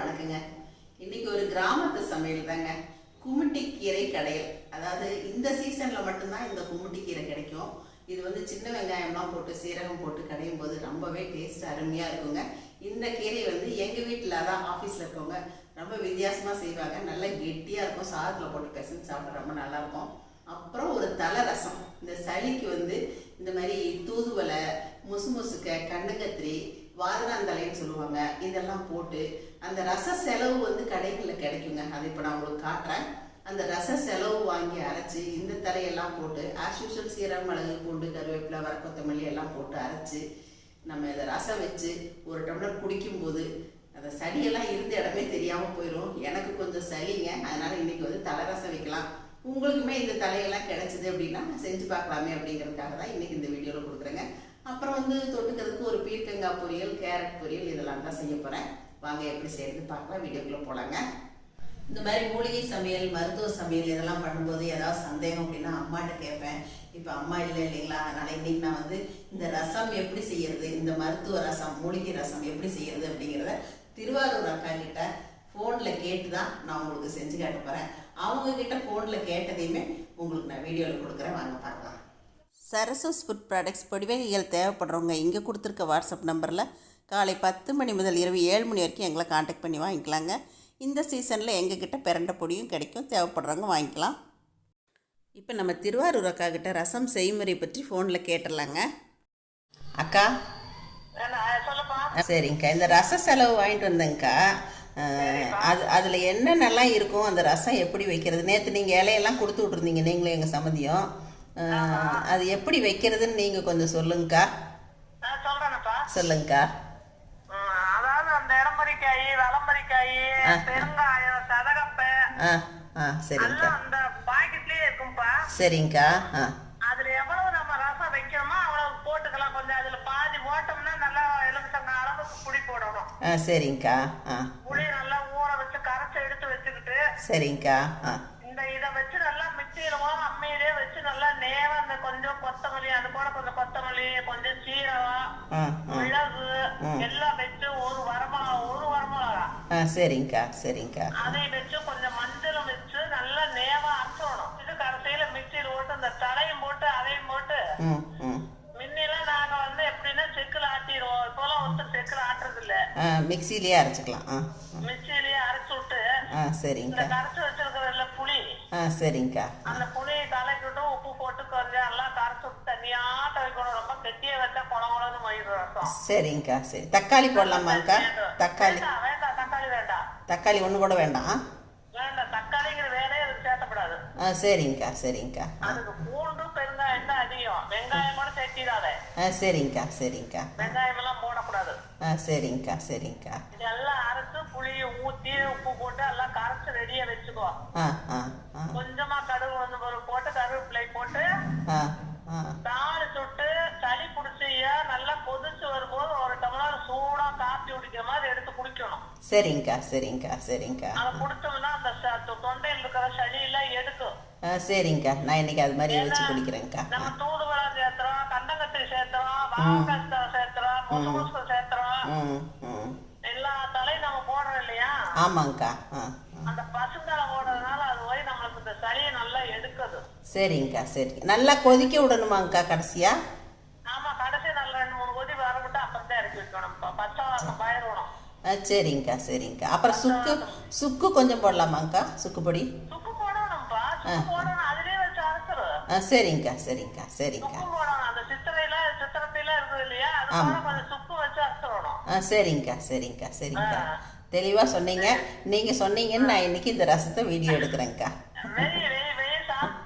வணக்கங்க. இன்னைக்கு ஒரு கிராமத்து சமையல் தாங்க. குமிட்டி கீரை கடையல். அதாவது இந்த சீசன்ல மட்டும்தான் இந்த குமிட்டி கீரை கிடைக்கும். இது வந்து சின்ன வெங்காயம்லாம் போட்டு சீரகம் போட்டு கடையும் போது ரொம்பவே டேஸ்ட் அருமையா இருக்குங்க. இந்த கீரை வந்து எங்க வீட்டில் அதான் ஆஃபீஸில் இருக்கவங்க ரொம்ப வித்தியாசமா செய்வாங்க. நல்லா கெட்டியா இருக்கும். சாதத்தில் போட்டு பிசைஞ்சு சாப்பிட ரொம்ப நல்லா இருக்கும் அப்புறம் ஒரு தலை ரசம். இந்த சளிக்கு வந்து இந்த மாதிரி தூதுவலை முசு முசுக்க கண்ணுங்கத்திரி வாதனாந்தலைன்னு சொல்லுவாங்க. இதெல்லாம் போட்டு அந்த ரச செலவு வந்து கடைகளில் கிடைக்குங்க. அதை இப்போ நான் உங்களுக்கு காட்டுறேன். அந்த ரச செலவு வாங்கி அரைச்சி இந்த தலையெல்லாம் போட்டு ஆஸ் யூஷுவல் சீரகம் மிளகு பூண்டு கருவேப்பிலை வர கொத்தமல்லி எல்லாம் போட்டு அரைச்சி நம்ம இதை ரசம் வச்சு ஒரு டம்ளர் குடிக்கும்போது அந்த சளியெல்லாம் இருந்த இடமே தெரியாமல் போயிடும் எனக்கு கொஞ்சம் சளிங்க. அதனால இன்னைக்கு வந்து தலை ரசம் வைக்கலாம். உங்களுக்குமே இந்த தலையெல்லாம் கிடைச்சிது அப்படின்னா செஞ்சு பார்க்கலாமே அப்படிங்கிறதுக்காக தான் இன்னைக்கு இந்த வீடியோவில் கொடுக்குறேங்க. அப்புறம் வந்து தொட்டுக்கிறதுக்கு ஒரு பீர்க்கங்காய் பொரியல் கேரட் பொரியல் இதெல்லாம் தான் செய்ய போகிறேன் வாங்க எப்படி செய்யறது பார்க்கலாம். வீடியோக்குள்ளே போகலாங்க இந்த மாதிரி மூலிகை சமையல் மருத்துவ சமையல் இதெல்லாம் பண்ணும்போது ஏதாவது சந்தேகம் அப்படின்னா அம்மாட்ட கேட்பேன். இப்போ அம்மா இல்லை இல்லைங்களா? அதனால் இன்றைக்கி நான் வந்து இந்த ரசம் எப்படி செய்யறது இந்த மருத்துவ ரசம் மூலிகை ரசம் எப்படி செய்யறது அப்படிங்கிறத திருவாரூர் அக்கா கிட்ட ஃபோனில் கேட்டு தான் நான் உங்களுக்கு செஞ்சு காட்ட போகிறேன் அவங்க கிட்ட ஃபோனில் கேட்டதையுமே உங்களுக்கு நான் வீடியோவில் கொடுக்குறேன். வாங்க பார்க்கலாம். சரசஸ் ஃபுட் ப்ராடக்ட்ஸ் பொடிவகைகள் தேவைப்படுறவங்க இங்கே கொடுத்துருக்க வாட்ஸ்அப் நம்பரில் காலை பத்து மணி முதல் இரவு ஏழு மணி வரைக்கும் எங்களை காண்டாக்ட் பண்ணி வாங்கிக்கலாங்க. இந்த சீசனில் எங்ககிட்ட பிறண்ட பொடியும் கிடைக்கும். தேவைப்படுறவங்க வாங்கிக்கலாம். இப்போ நம்ம திருவாரூர் அக்கா கிட்ட ரசம் செய்முறை பற்றி ஃபோனில் கேட்டுடலாங்க. அக்கா. சரிங்கக்கா. இந்த ரச செலவு வாங்கிட்டு வந்தேங்க்கா அது அதில் என்னென்னலாம் இருக்கும் அந்த ரசம் எப்படி வைக்கிறது? நேற்று நீங்கள் இலையெல்லாம் கொடுத்து விட்ருந்தீங்க நீங்களும் எங்கள் சம்மதியும் அது எப்படி வைக்கிறதுன்னு நீங்கள் கொஞ்சம் சொல்லுங்கக்கா. சொல்லுங்கக்கா. அதாவது அந்த இடமரிக்காய் வளமரிக்காய் பெருங்காயம் சதகப்பை ஆ சரிங்கக்கா. அந்த பாக்கெட்லயே இருக்கும்பா சரிங்கக்கா ஆ. அதுல எவ்வளவு நம்ம ரசம் வைக்கிறோமோ அவ்வளவு போட்டுக்கலாம். கொஞ்சம் அதுல பாதி போட்டோம்னா நல்லா எலுமிச்சங்க அளவுக்கு புளி போடணும். ஆ சரிங்கக்கா ஆ. புளி நல்லா ஊற வச்சு கரைச்சு எடுத்து வச்சுக்கிட்டு சரிங்கக்கா ஆ இந்த இதை வச்சு நல்லா மிக்சியிலவோ அம்மியிலே வச்சு நல்லா நேவ அந்த கொஞ்சம் கொத்தமல்லி அது கூட கொஞ்சம் கொத்தமல்லி கொஞ்சம் சீரகம் ஆ ஆ மிளகு எல்லாம் வச்சு ஒரு வரமிளகா ஒரு வரமிளகா ஆ சரிங்கக்கா சரிங்கக்கா. அதை வச்சு கொஞ்சம் மஞ்சளும் வச்சு நல்லா நேவா அரைச்சிடணும். இது கடைசியில மிக்சியில் போட்டு அந்த தலையும் போட்டு அதையும் போட்டு முன்னெல்லாம் நாங்க வந்து எப்படின்னா செக்குல ஆட்டிடுவோம். இப்போலாம் ஒருத்தர் செக்குல ஆட்டுறது இல்ல மிக்சிலேயே அரைச்சிக்கலாம். ஆ மிக்சியிலேயே அரைச்சு விட்டு சரிங்கக்கா. கரைச்சு வச்சிருக்கிறதுல புளி. சரிங்கக்கா. அந்த புளியை கலக்கிட்டு உப்பு போட்டு கொஞ்சம் எல்லாம் கரைச்சு விட்டு தனியா துவைக்கணும் ரொம்ப கெட்டியா வச்சா குளங்குளன்னு மயிர் ரசம். சரிங்கக்கா சரி. தக்காளி போடலாமாங்க்கா தக்காளி தக்காளி ஒன்று கூட வேண்டாம். ஆ சரிங்கக்கா சரிங்கக்கா. ஆ சரிங்கக்கா சரிங்கக்கா. ஆ சரிங்கக்கா சரிங்கக்கா. இதெல்லாம் அரைச்சு புளியை ஊத்தி உப்பு போட்டு எல்லாம் கரைச்சு ரெடியா வச்சுக்கோ. ஆ ஆ. சரிங்கக்கா சரிங்கக்கா சரிங்கக்கா. அதை குடிச்சோம்னா அந்த தொண்டையில் இருக்கிற சளி எல்லாம் எடுக்கும். சரிங்கக்கா. நான் இன்னைக்கு அது மாதிரி வச்சு குடிக்கிறேங்க்கா நம்ம தூதுவளம் சேர்த்துறோம் கண்டங்கத்திரி சேர்த்துறோம் வாழைக்காய் சேர்த்துறோம் முசு முசு சேர்த்துறோம். எல்லா தலையும் நம்ம போடுறோம் இல்லையா? ஆமாங்க்கா ஆ ஆ. அந்த பசுந்தலை போடுறதுனால அது போய் நம்மளுக்கு இந்த சளியை நல்லா எடுக்குது. சரிங்கக்கா சரி. நல்லா கொதிக்க விடணுமாங்க்கா கடைசியா ஆமா கடைசி நல்ல ரெண்டு மூணு கொதி வரவிட்டு அப்புறம் தான் இறக்கி வைக்கணும் ப- பச்சை வாசம் பயிரணும் ஆ சரிங்கக்கா சரிங்கக்கா. அப்புறம் சுக்கு சுக்கு கொஞ்சம் போடலாமாங்க்கா? சுக்கு பொடி? ஆ. சரிங்கக்கா சரிங்கக்கா சரிங்கக்கா. ஆ சரிங்கக்கா சரிங்கக்கா சரிங்கக்கா. தெளிவாக சொன்னீங்க. நீங்கள் சொன்னீங்கன்னு நான் இன்னைக்கு இந்த ரசத்தை வீடியோ எடுக்கிறேங்க்கா வெறி வெறி வெறி சாப்பிட்டு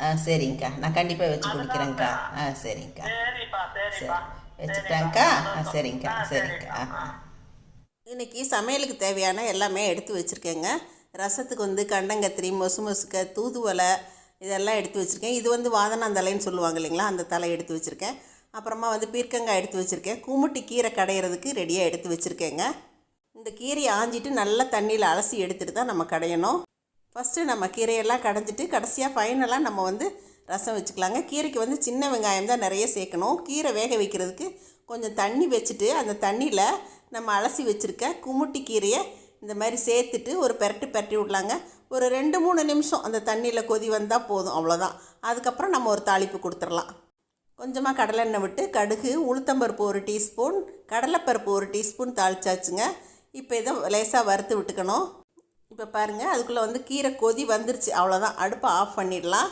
ஆ சரிங்கக்கா. நான் கண்டிப்பாக வச்சு குடிக்கிறேங்க்கா ஆ சரிங்கக்கா. சரிப்பா வச்சுட்டாங்க்கா ஆ சரிங்கக்கா. ஆ, சரிங்கக்கா. ஆ ஆ. இன்னைக்கு சமையலுக்கு தேவையான எல்லாமே எடுத்து வச்சுருக்கேங்க. ரசத்துக்கு வந்து கண்டங்கத்திரி மொசு மொசுக்க தூதுவளை இதெல்லாம் எடுத்து வச்சுருக்கேன். இது வந்து வாதனாந்தலைன்னு சொல்லுவாங்க இல்லைங்களா? அந்த தலை எடுத்து வச்சுருக்கேன். அப்புறமா வந்து பீர்க்கங்காய் எடுத்து வச்சுருக்கேன். கூமுட்டி கீரை கடையிறதுக்கு ரெடியாக எடுத்து வச்சுருக்கேங்க. இந்த கீரையை ஆஞ்சிட்டு நல்லா தண்ணியில் அலசி எடுத்துட்டு தான் நம்ம கடையணும். ஃபஸ்ட்டு நம்ம கீரையெல்லாம் கடைஞ்சிட்டு கடைசியாக ஃபைனலாக நம்ம வந்து ரசம் வச்சுக்கலாங்க. கீரைக்கு வந்து சின்ன வெங்காயம் தான் நிறைய சேர்க்கணும். கீரை வேக வைக்கிறதுக்கு கொஞ்சம் தண்ணி வச்சுட்டு அந்த தண்ணியில் நம்ம அலசி வச்சுருக்க குமுட்டி கீரையை இந்த மாதிரி சேர்த்துட்டு ஒரு பெரட்டு பெரட்டி விடலாங்க. ஒரு ரெண்டு மூணு நிமிஷம் அந்த தண்ணியில் கொதி வந்தால் போதும். அவ்வளோதான் அதுக்கப்புறம் நம்ம ஒரு தாளிப்பு கொடுத்துடலாம். கொஞ்சமாக கடலெண்ணெய் விட்டு கடுகு உளுத்தம்பருப்பு ஒரு டீஸ்பூன் கடலைப்பருப்பு ஒரு டீஸ்பூன் தாளிச்சாச்சுங்க. இப்போ இதை லேசாக வறுத்து விட்டுக்கணும். இப்போ பாருங்கள் அதுக்குள்ளே வந்து கீரை கொதி வந்துருச்சு. அவ்வளோதான் அடுப்பை ஆஃப் பண்ணிடலாம்.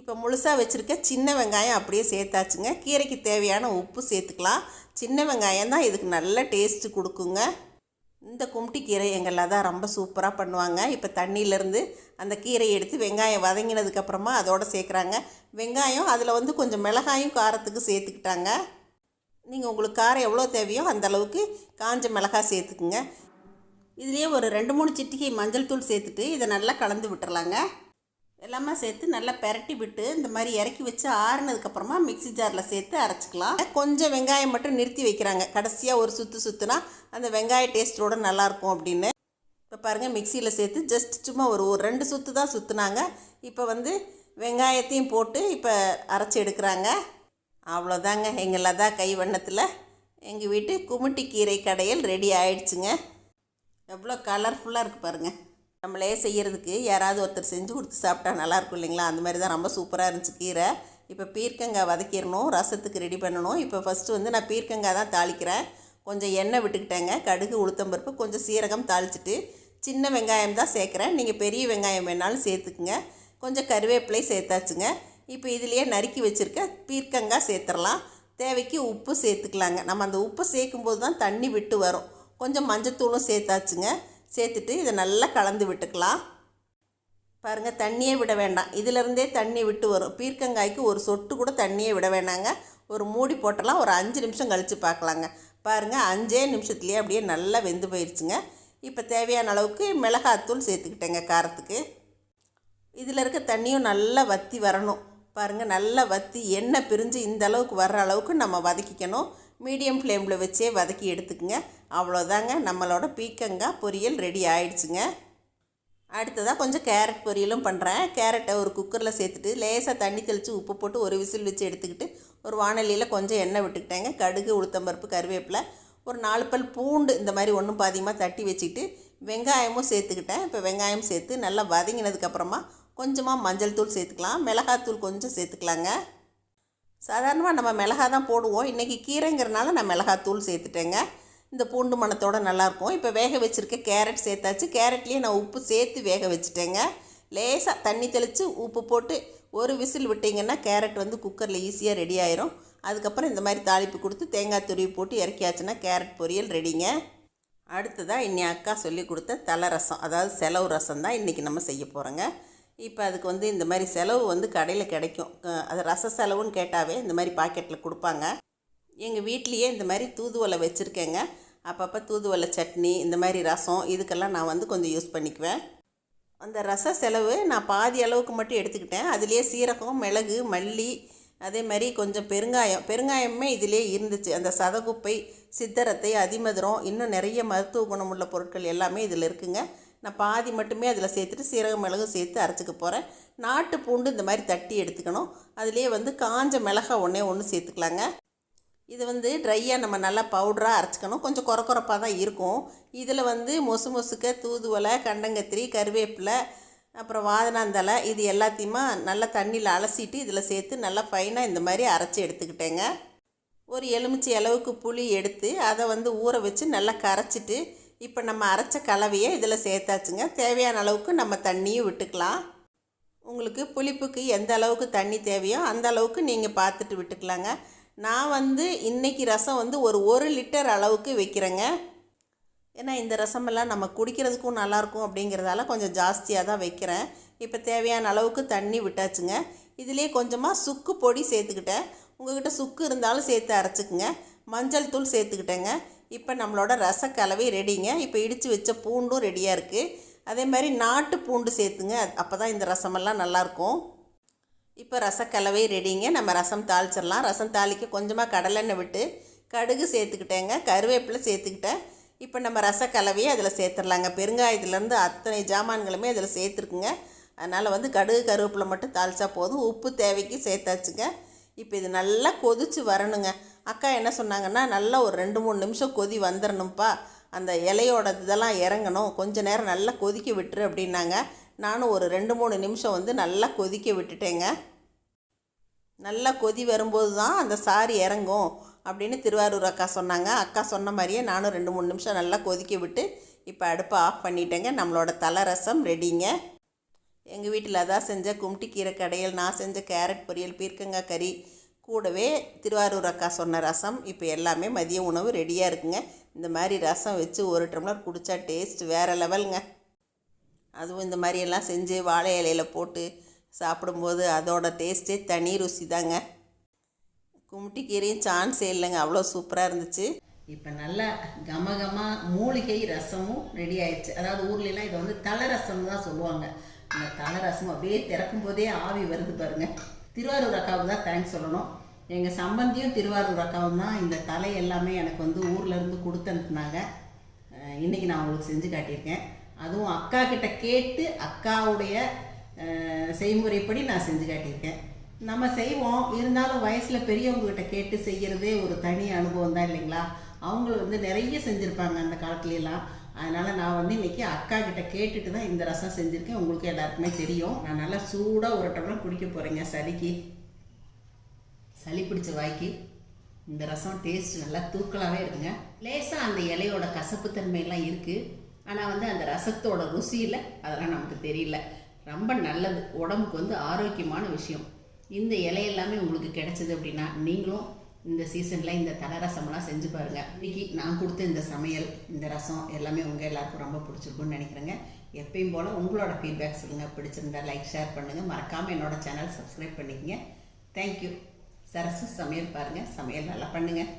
இப்போ முழுசாக வச்சுருக்க சின்ன வெங்காயம் அப்படியே சேர்த்தாச்சுங்க. கீரைக்கு தேவையான உப்பு சேர்த்துக்கலாம். சின்ன வெங்காயம் தான் இதுக்கு நல்ல டேஸ்ட்டு கொடுக்குங்க. இந்த கும்ட்டி கீரை எங்களில் தான் ரொம்ப சூப்பராக பண்ணுவாங்க. இப்போ தண்ணியிலேருந்து அந்த கீரையை எடுத்து வெங்காயம் வதங்கினதுக்கப்புறமா அதோட சேர்க்குறாங்க. வெங்காயம் அதில் வந்து கொஞ்சம் மிளகாயும் காரத்துக்கு சேர்த்துக்கிட்டாங்க. நீங்கள் உங்களுக்கு காரம் எவ்வளோ தேவையோ அந்த அளவுக்கு காஞ்ச மிளகாய் சேர்த்துக்குங்க. இதுலேயே ஒரு ரெண்டு மூணு சிட்டிகை மஞ்சள் தூள் சேர்த்துட்டு இதை நல்லா கலந்து விட்டுறலாங்க. எல்லாமே சேர்த்து நல்லா பெரட்டி விட்டு இந்த மாதிரி இறக்கி வச்சு ஆறுனதுக்கப்புறமா மிக்ஸி ஜாரில் சேர்த்து அரைச்சிக்கலாம். கொஞ்சம் வெங்காயம் மட்டும் நிறுத்தி வைக்கிறாங்க. கடைசியாக ஒரு சுற்று சுற்றுனா அந்த வெங்காய டேஸ்ட்டோட நல்லாயிருக்கும் அப்படின்னு. இப்போ பாருங்கள் மிக்சியில் சேர்த்து ஜஸ்ட் சும்மா ஒரு ஒரு ரெண்டு சுற்று தான் சுற்றுனாங்க இப்போ வந்து வெங்காயத்தையும் போட்டு இப்போ அரைச்சி எடுக்கிறாங்க. அவ்வளோதாங்க எங்கள் லதா கை வண்ணத்தில் எங்கள் வீட்டு குமிட்டி கீரை கடையில் ரெடி ஆயிடுச்சுங்க. எவ்வளோ கலர்ஃபுல்லாக இருக்குது பாருங்கள் நம்மளே செய்கிறதுக்கு யாராவது ஒருத்தர் செஞ்சு கொடுத்து சாப்பிட்டா நல்லாயிருக்கும் இல்லைங்களா? அந்த மாதிரி தான் ரொம்ப சூப்பராக இருந்துச்சு கீரை. இப்போ பீர்க்கங்காய் வதக்கிடணும் ரசத்துக்கு ரெடி பண்ணணும். இப்போ ஃபஸ்ட்டு வந்து நான் பீர்க்கங்காய் தான் தாளிக்கிறேன். கொஞ்சம் எண்ணெய் விட்டுக்கிட்டேங்க. கடுகு உளுத்தம்பருப்பு கொஞ்சம் சீரகம் தாளிச்சிட்டு சின்ன வெங்காயம் தான் சேர்க்குறேன். நீங்கள் பெரிய வெங்காயம் வேணாலும் சேர்த்துக்குங்க. கொஞ்சம் கருவேப்பிலை சேர்த்தாச்சுங்க. இப்போ இதுலேயே நறுக்கி வச்சுருக்க பீர்க்கங்காய் சேர்த்துடலாம். தேவைக்கு உப்பு சேர்த்துக்கலாங்க. நம்ம அந்த உப்பு சேர்க்கும்போது தான் தண்ணி விட்டு வரும். கொஞ்சம் மஞ்சத்தூளும் சேர்த்தாச்சுங்க. சேர்த்துட்டு இதை நல்லா கலந்து விட்டுக்கலாம். பாருங்கள் தண்ணியே விட வேண்டாம். இதிலிருந்தே தண்ணி விட்டு வரும். பீர்க்கங்காய்க்கு ஒரு சொட்டு கூட தண்ணியே விட வேணாங்க. ஒரு மூடி போட்டலாம் ஒரு அஞ்சு நிமிஷம் கழித்து பார்க்கலாங்க. பாருங்கள் அஞ்சே நிமிஷத்துலேயே அப்படியே நல்லா வெந்து போயிடுச்சுங்க இப்போ தேவையான அளவுக்கு மிளகாத்தூள் சேர்த்துக்கிட்டேங்க காரத்துக்கு. இதில் இருக்க தண்ணியும் நல்லா வற்றி வரணும். பாருங்கள் நல்லா வற்றி எண்ணெய் பிரிஞ்சு இந்த அளவுக்கு வர்ற அளவுக்கு நம்ம வதக்கிக்கணும். மீடியம் ஃப்ளேமில் வச்சே வதக்கி எடுத்துக்கங்க. அவ்வளோதாங்க. நம்மளோட பீக்கங்காய் பொரியல் ரெடி ஆயிடுச்சுங்க. அடுத்ததாக கொஞ்சம் கேரட் பொரியலும் பண்ணுறேன் கேரட்டை ஒரு குக்கரில் சேர்த்துட்டு லேசாக தண்ணி தெளித்து உப்பு போட்டு ஒரு விசில் வச்சு எடுத்துக்கிட்டு ஒரு வானலியில் கொஞ்சம் எண்ணெய் விட்டுக்கிட்டேங்க. கடுகு உளுத்தம்பருப்பு கருவேப்பிலை ஒரு நாலு பல் பூண்டு இந்த மாதிரி ஒன்றும் பாதியமாக தட்டி வச்சுக்கிட்டு வெங்காயமும் சேர்த்துக்கிட்டேன். இப்போ வெங்காயம் சேர்த்து நல்லா வதங்கினதுக்கப்புறமா கொஞ்சமாக மஞ்சள் தூள் சேர்த்துக்கலாம். மிளகாத்தூள் கொஞ்சம் சேர்த்துக்கலாங்க. சாதாரணமாக நம்ம மிளகா தான் போடுவோம். இன்றைக்கி கீரைங்கிறனால நான் மிளகாத்தூள் சேர்த்துட்டேங்க. இந்த பூண்டு மணத்தோட நல்லாயிருக்கும். இப்போ வேக வச்சுருக்க கேரட் சேர்த்தாச்சு. கேரட்லேயே நான் உப்பு சேர்த்து வேக வச்சுட்டேங்க. லேசாக தண்ணி தெளித்து உப்பு போட்டு ஒரு விசில் விட்டிங்கன்னா கேரட் வந்து குக்கரில் ஈஸியாக ரெடி ஆயிரும். அதுக்கப்புறம் இந்த மாதிரி தாளிப்பு கொடுத்து தேங்காய் துருவி போட்டு இறக்கியாச்சுன்னா கேரட் பொரியல் ரெடிங்க. அடுத்ததாக இன்னி அக்கா சொல்லி கொடுத்த தலை ரசம். அதாவது செலவு ரசம் தான் இன்றைக்கி நம்ம செய்ய போகிறோங்க இப்போ அதுக்கு வந்து இந்த மாதிரி செலவு வந்து கடையில் கிடைக்கும். அது ரச செலவுன்னு கேட்டாவே இந்த மாதிரி பாக்கெட்டில் கொடுப்பாங்க. எங்கள் வீட்லேயே இந்த மாதிரி தூதுவலை வச்சுருக்கேங்க. அப்பப்போ தூதுவளை சட்னி இந்த மாதிரி ரசம் இதுக்கெல்லாம் நான் வந்து கொஞ்சம் யூஸ் பண்ணிக்குவேன். அந்த ரச செலவு நான் பாதி அளவுக்கு மட்டும் எடுத்துக்கிட்டேன். அதுலேயே சீரகம் மிளகு மல்லி அதே மாதிரி கொஞ்சம் பெருங்காயம். பெருங்காயமே இதிலே இருந்துச்சு. அந்த சதகுப்பை சித்தரத்தை அதிமதுரம் இன்னும் நிறைய மருத்துவ குணமுள்ள பொருட்கள் எல்லாமே இதில் இருக்குங்க. நான் பாதி மட்டுமே அதில் சேர்த்துட்டு சீரகம் மிளகு சேர்த்து அரைச்சிக்க போகிறேன் நாட்டு பூண்டு இந்த மாதிரி தட்டி எடுத்துக்கணும். அதுலேயே வந்து காஞ்ச மிளகா ஒன்றே ஒன்று சேர்த்துக்கலாங்க. இது வந்து ட்ரையாக நம்ம நல்லா பவுடராக அரைச்சிக்கணும். கொஞ்சம் குறை குறைப்பாக தான் இருக்கும். இதில் வந்து மொசு மொசுக்க தூதுவலை கண்டங்கத்திரி கருவேப்பிலை அப்புறம் வாதனாந்தலை இது எல்லாத்தையுமா நல்லா தண்ணியில் அலசிட்டு இதில் சேர்த்து நல்லா ஃபைனாக இந்த மாதிரி அரைச்சி எடுத்துக்கிட்டேங்க. ஒரு எலுமிச்சை அளவுக்கு புளி எடுத்து அதை வந்து ஊற வச்சு நல்லா கரைச்சிட்டு இப்போ நம்ம அரைச்ச கலவையை இதில் சேர்த்தாச்சுங்க. தேவையான அளவுக்கு நம்ம தண்ணியும் விட்டுக்கலாம். உங்களுக்கு புளிப்புக்கு எந்த அளவுக்கு தண்ணி தேவையோ அந்த அளவுக்கு நீங்கள் பார்த்துட்டு விட்டுக்கலாங்க. நான் வந்து இன்றைக்கி ரசம் வந்து ஒரு ஒரு லிட்டர் அளவுக்கு வைக்கிறேங்க. ஏன்னா இந்த ரசமெல்லாம் நம்ம குடிக்கிறதுக்கும் நல்லாயிருக்கும் அப்படிங்கிறதால கொஞ்சம் ஜாஸ்தியாக தான் வைக்கிறேன். இப்போ தேவையான அளவுக்கு தண்ணி விட்டாச்சுங்க. இதுலேயே கொஞ்சமாக சுக்கு பொடி சேர்த்துக்கிட்டேன். உங்கள்கிட்ட சுக்கு இருந்தாலும் சேர்த்து அரைச்சிக்குங்க. மஞ்சள் தூள் சேர்த்துக்கிட்டேங்க. இப்போ நம்மளோட ரசக்கலவை ரெடிங்க. இப்போ இடித்து வச்ச பூண்டும் ரெடியாக இருக்குது அதே மாதிரி நாட்டு பூண்டு சேர்த்துங்க. அப்போ தான் இந்த ரசமெல்லாம் நல்லாயிருக்கும். இப்போ ரசக்கலவை ரெடிங்க நம்ம ரசம் தாளிச்சிடலாம். ரசம் தாளிக்க கொஞ்சமாக கடலெண்ணெய் விட்டு கடுகு சேர்த்துக்கிட்டேங்க. கருவேப்பிலை சேர்த்துக்கிட்டேன். இப்போ நம்ம ரசக்கலவையை அதில் சேர்த்துடலாங்க. பெருங்காயத்துலேருந்து அத்தனை ஜாமான்களுமே அதில் சேர்த்துருக்குங்க. அதனால் வந்து கடுகு கருவேப்பிலை மட்டும் தாளித்தா போதும். உப்பு தேவைக்கு சேர்த்தாச்சுங்க. இப்போ இது நல்லா கொதிச்சு வரணுங்க. அக்கா என்ன சொன்னாங்கன்னா நல்லா ஒரு ரெண்டு மூணு நிமிஷம் கொதி வந்துடணும்ப்பா அந்த இலையோட இதெல்லாம் இறங்கணும். கொஞ்ச நேரம் நல்லா கொதிக்க விட்டுரு அப்படின்னாங்க. நானும் ஒரு ரெண்டு மூணு நிமிஷம் வந்து நல்லா கொதிக்க விட்டுட்டேங்க. நல்லா கொதி வரும்போது தான் அந்த சாறு இறங்கும் அப்படின்னு திருவாரூர் அக்கா சொன்னாங்க. அக்கா சொன்ன மாதிரியே நானும் ரெண்டு மூணு நிமிஷம் நல்லா கொதிக்க விட்டு இப்போ அடுப்பை ஆஃப் பண்ணிட்டேங்க. நம்மளோட தலை ரசம் ரெடிங்க. எங்கள் வீட்டில் அதான் செஞ்ச கும்ட்டிக்கீரை கடையில் நான் செஞ்ச கேரட் பொரியல் பீர்க்கங்காய் கறி கூடவே திருவாரூர் அக்கா சொன்ன ரசம். இப்போ எல்லாமே மதிய உணவு ரெடியாக இருக்குங்க. இந்த மாதிரி ரசம் வச்சு ஒரு டம்ளர் குடித்தா டேஸ்ட் வேறு லெவலுங்க அதுவும் இந்த மாதிரியெல்லாம் செஞ்சு வாழை இலையில போட்டு சாப்பிடும்போது அதோட டேஸ்ட்டே தனி ருசி தாங்க. கும்ட்டி கீரையும் சான்ஸே இல்லைங்க அவ்வளோ சூப்பராக இருந்துச்சு. இப்போ நல்லா கம மூலிகை ரசமும் ரெடி ஆயிடுச்சு. அதாவது ஊர்லலாம் இதை வந்து தலை ரசம் தான் சொல்லுவாங்க. அந்த தலை ரசம் அப்படியே திறக்கும் போதே ஆவி வருது பாருங்க. திருவாரூர் அக்காவுக்கு தான் தேங்க்ஸ் சொல்லணும். எங்கள் சம்பந்தியும் திருவாரூர் அக்காவும் தான் இந்த தலை எல்லாமே எனக்கு வந்து ஊர்லேருந்து கொடுத்து அனுப்புனாங்க. இன்றைக்கி நான் உங்களுக்கு செஞ்சு காட்டியிருக்கேன். அதுவும் அக்கா கிட்ட கேட்டு அக்காவுடைய செய்முறைப்படி நான் செஞ்சு காட்டியிருக்கேன். நம்ம செய்வோம். இருந்தாலும் வயசில் பெரியவங்ககிட்ட கேட்டு செய்கிறதே ஒரு தனி அனுபவம் தான் இல்லைங்களா? அவங்க வந்து நிறைய செஞ்சுருப்பாங்க அந்த காலத்துலலாம். அதனால் நான் வந்து இன்றைக்கி அக்கா கிட்ட கேட்டுட்டு தான் இந்த ரசம் செஞ்சுருக்கேன். உங்களுக்கு எல்லாருக்குமே தெரியும். நான் நல்லா சூடாக ஒரு டம்ளர் குடிக்க போகிறேங்க சளிக்கு. சளி பிடிச்ச வாய்க்கு இந்த ரசம் டேஸ்ட் நல்லா தூக்கலாகவே இருக்குங்க. லேசாக அந்த இலையோட கசப்புத்தன்மையெல்லாம் இருக்குது ஆனால் வந்து அந்த ரசத்தோட ருசியில் அதெல்லாம் நமக்கு தெரியல. ரொம்ப நல்லது. உடம்புக்கு வந்து ஆரோக்கியமான விஷயம். இந்த இலையெல்லாமே உங்களுக்கு கிடைச்சது அப்படின்னா நீங்களும் இந்த சீசனில் இந்த தலை ரசமெல்லாம் செஞ்சு பாருங்கள் இன்றைக்கி நான் கொடுத்த இந்த சமையல் இந்த ரசம் எல்லாமே உங்கள் எல்லாருக்கும் ரொம்ப பிடிச்சிருக்குன்னு நினைக்கிறேங்க. எப்பயும் போல் உங்களோட ஃபீட்பேக் சொல்லுங்கள் பிடிச்சிருந்தா லைக் ஷேர் பண்ணுங்கள் மறக்காமல் என்னோடய சேனல் சப்ஸ்கிரைப் பண்ணிக்கங்க. தேங்க்யூ சரசு சமையல் பாருங்கள் சமையல் நல்லா பண்ணுங்கள்